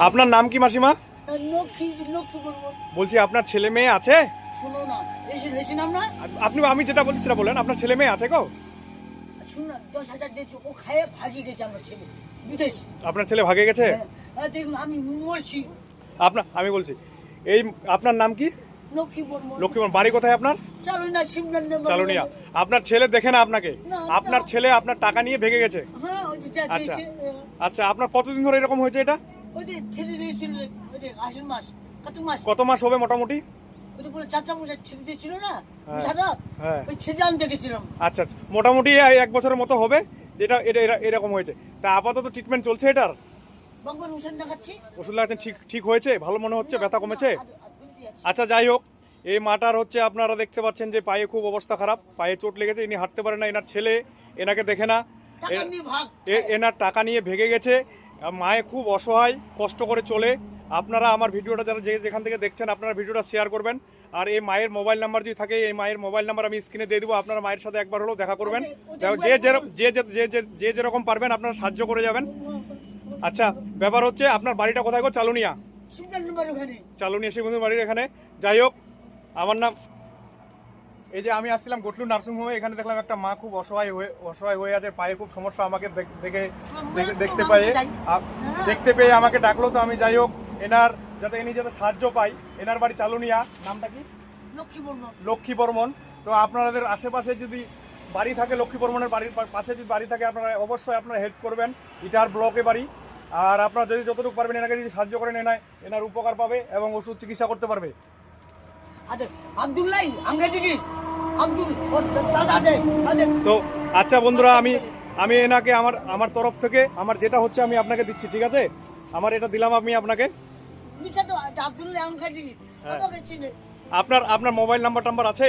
আপনার নাম কি মাসিমা? বলছি আপনার ছেলে মেয়ে আছে? আপনি আমি যেটা বলছি সেটা বলেন আপনার ছেলে মেয়ে আছে গো? আপনার ছেলে ভাগে গেছে? হ্যাঁ, আপনার আমি বলছি এই আপনার নাম কি? লক্ষ্মী বাড়ি কোথায় আপনার? চলো চালুনিয়া। আপনার ছেলে দেখে না আপনাকে? আপনার ছেলে আপনার টাকা নিয়ে ভেগে গেছে? হ্যাঁ আচ্ছা। আচ্ছা আপনার কতদিন ধরে এরকম হয়েছে এটা? ওই যে ছেড়ে দিয়েছিল ওই যে আশ্বিন মাস কত মাস? কত মাস হবে মোটামুটি? ওই যে পুরো চাচা মশাই ছেড়ে দিয়েছিল না? হ্যাঁ। হ্যাঁ। ওই ছেড়ে আনতে গেছিলাম। আচ্ছা আচ্ছা। মোটামুটি এক বছরের মতো হবে যেটা এটা এরা- এরকম হয়েছে। তা আপাতত ট্রিটমেন্ট চলছে এটার? বাংলার দেখাচ্ছি। ওষুধ লাগাচ্ছেন ঠিক ঠিক হয়েছে? ভালো মনে হচ্ছে? ব্যথা কমেছে। আচ্ছা যাই হোক। এই মাটার হচ্ছে আপনারা দেখতে পাচ্ছেন যে পায়ে খুব অবস্থা খারাপ। পায়ে চোট লেগেছে ইনি হাঁটতে পারে না এনার ছেলে এনাকে দেখে না। এনার টাকা নিয়ে ভেগে গেছে। মায়ে খুব অসহায় কষ্ট করে চলে। আপনারা আমার ভিডিওটা যারা যে যেখান থেকে দেখছেন আপনারা ভিডিওটা শেয়ার করবেন। আর এই মায়ের মোবাইল নাম্বার যদি থাকে এই মায়ের মোবাইল নাম্বার আমি স্ক্রিনে দিয়ে দেবো। আপনারা মায়ের সাথে একবার হলেও দেখা করবেন। যে যেরকম যে যে- যে যে- যে যেরকম পারবেন আপনারা সাহায্য করে যাবেন। আচ্ছা ব্যাপার হচ্ছে আপনার বাড়িটা কোথায় গো? চালুনিয়া। চালুনিয়া শিববন্ধুর বাড়ির এখানে। যাই হোক আমার নাম এই যে আমি আসছিলাম গটলু নার্সিংহোমে এখানে দেখলাম একটা মা খুব অসহায় হয়ে অসহায় হয়ে আছে পায়ে খুব সমস্যা আমাকে দেখ- দেখে দেখে- দেখতে পেয়ে। দেখতে পেয়ে আমাকে ডাকলো তো আমি যাই হোক এনার যাতে ইনি যাতে সাহায্য পাই। এনার বাড়ি চালুনিয়া। নামটা কি? লক্ষ্মী বলব লক্ষ্মী বর্মন তো আপনাদের আশেপাশে যদি বাড়ি থাকে লক্ষ্মী বর্মনের বাড়ির পাশে যদি বাড়ি থাকে আপনারা অবশ্যই আপনারা হেল্প করবেন। ইটার ব্লকে বাড়ি। আর আপনারা যদি যতটুকু পারবেন এনাকে যদি সাহায্য করেন এনায় এনার উপকার পাবে এবং ওষুধ চিকিৎসা করতে পারবে। আদে আব্দুল্লাহ আঙ্গে তো আচ্ছা বন্ধুরা আমি আমি এনাকে আমার আমার তরফ থেকে আমার যেটা হচ্ছে আমি আপনাকে দিচ্ছি ঠিক আছে? আমার এটা দিলাম আমি আপনাকে। হ্যাঁ। আপনার আপনার মোবাইল নাম্বার টাম্বার আছে?